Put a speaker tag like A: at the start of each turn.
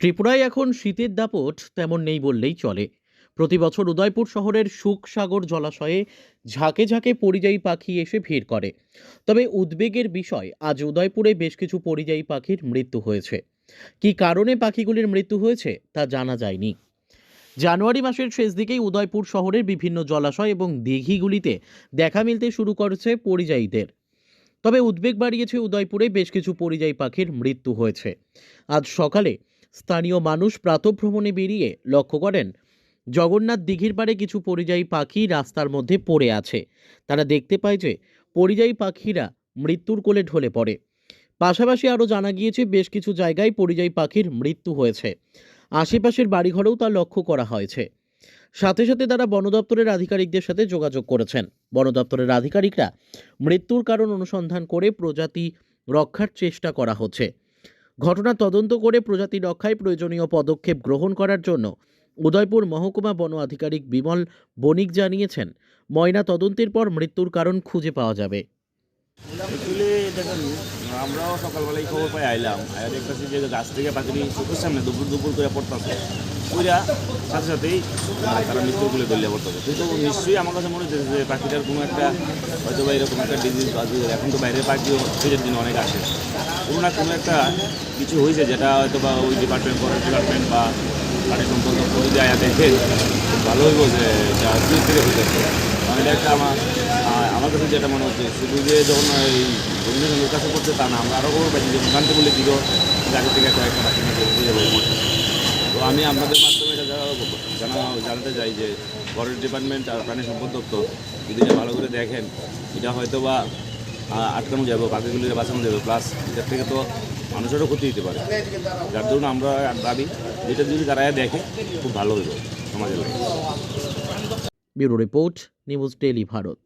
A: ত্রিপুরায় এখন শীতের দাপট তেমন নেই বললেই চলে। প্রতি বছর উদয়পুর শহরের সুখসাগর জলাশয়ে ঝাঁকে ঝাঁকে পরিযায়ী পাখি এসে ভিড় করে। তবে উদ্বেগের বিষয়, আজ উদয়পুরে বেশ কিছু পরিযায়ী পাখির মৃত্যু হয়েছে। কী কারণে পাখিগুলির মৃত্যু হয়েছে, তা জানা যায়নি। জানুয়ারি মাসের শেষ দিকেই উদয়পুর শহরের বিভিন্ন জলাশয় এবং দিঘিগুলিতে দেখা মিলতে শুরু করেছে পরিযায়ীদের। তবে উদ্বেগ বাড়িয়েছে উদয়পুরে বেশ কিছু পরিযায়ী পাখির মৃত্যু হয়েছে। আজ সকালে স্থানীয় মানুষ প্রাতভ্রমণে বেরিয়ে লক্ষ্য করেন, জগন্নাথ দিঘির পাড়ে কিছু পরিযায়ী পাখি রাস্তার মধ্যে পড়ে আছে। তারা দেখতে পায় যে, পরিযায়ী পাখিরা মৃত্যুর কোলে ঢলে পড়ে। পাশাপাশি আরও জানা গিয়েছে, বেশ কিছু জায়গায় পরিযায়ী পাখির মৃত্যু হয়েছে। আশেপাশের বাড়িঘরেও তা লক্ষ্য করা হয়েছে। সাথে সাথে তারা বন দপ্তরের আধিকারিকদের সাথে যোগাযোগ করেছেন। বন দপ্তরের আধিকারিকরা মৃত্যুর কারণ অনুসন্ধান করে প্রজাতি রক্ষার চেষ্টা করা হচ্ছে। ঘটনা তদন্ত করে প্রজাতি রক্ষায় প্রয়োজনীয় পদক্ষেপ গ্রহণ করার জন্য উদয়পুর মহকুমা বন আধিকারিক বিমল বণিক জানিয়েছেন, ময়না তদন্তের পর মৃত্যুর কারণ খুঁজে পাওয়া যাবে।
B: অ্যাকচুয়ালি আমরাও সকালবেলায় খবর পাই, আইলাম। আর দেখতেছি যে গাছ থেকে পাখিটি চোখের সামনে দুপুর দুপুর করে পড়তেছে। ওইরা সাথে সাথেই মানে তারা মৃত্যুরগুলো দলিয়ে পড়তেছে। কিন্তু নিশ্চয়ই আমার কাছে মনে হচ্ছে যে পাখিটার কোনো একটা হয়তো বা এরকম একটা ডিজিজ বা এখন তো বাইরের পাখিও শীতের দিনে অনেক আসে। কোনো না কোনো একটা কিছু হয়েছে যেটা হয়তো বা ওই ডিপার্টমেন্ট ফরেস্ট ডিপার্টমেন্ট বা পানি সম্পদ করে যায় দেখে খুব ভালো হইব যে এটা থেকে কারণ এটা একটা আমার কাছে যেটা মনে হচ্ছে, শুধু যে যখন এই বন্ধুদের কাছে করছে তা না, আমরা আরও খবর পাইছি যে দোকানকে বলে দিল জায়গা থেকে কয়েকটা বাকি নিয়ে বুঝে যাব তো আমি আপনাদের মাধ্যমে এটা জানা- জানা, জানাতে চাই যে ফরেস্ট ডিপার্টমেন্ট আর প্রাণী সম্পদ দপ্তর যদি এটা ভালো করে দেখেন, এটা হয়তো বা আটকানো যাবে পাখিগুলিকে বাঁচানো যাবে প্লাস এটার থেকে তো মানুষেরও ক্ষতি হতে পারে। যার জন্য আমরা দাবি, যেটা যদি তারা দেখে, খুব ভালো হইব, সমাজের
A: bureau report, news daily Bharat.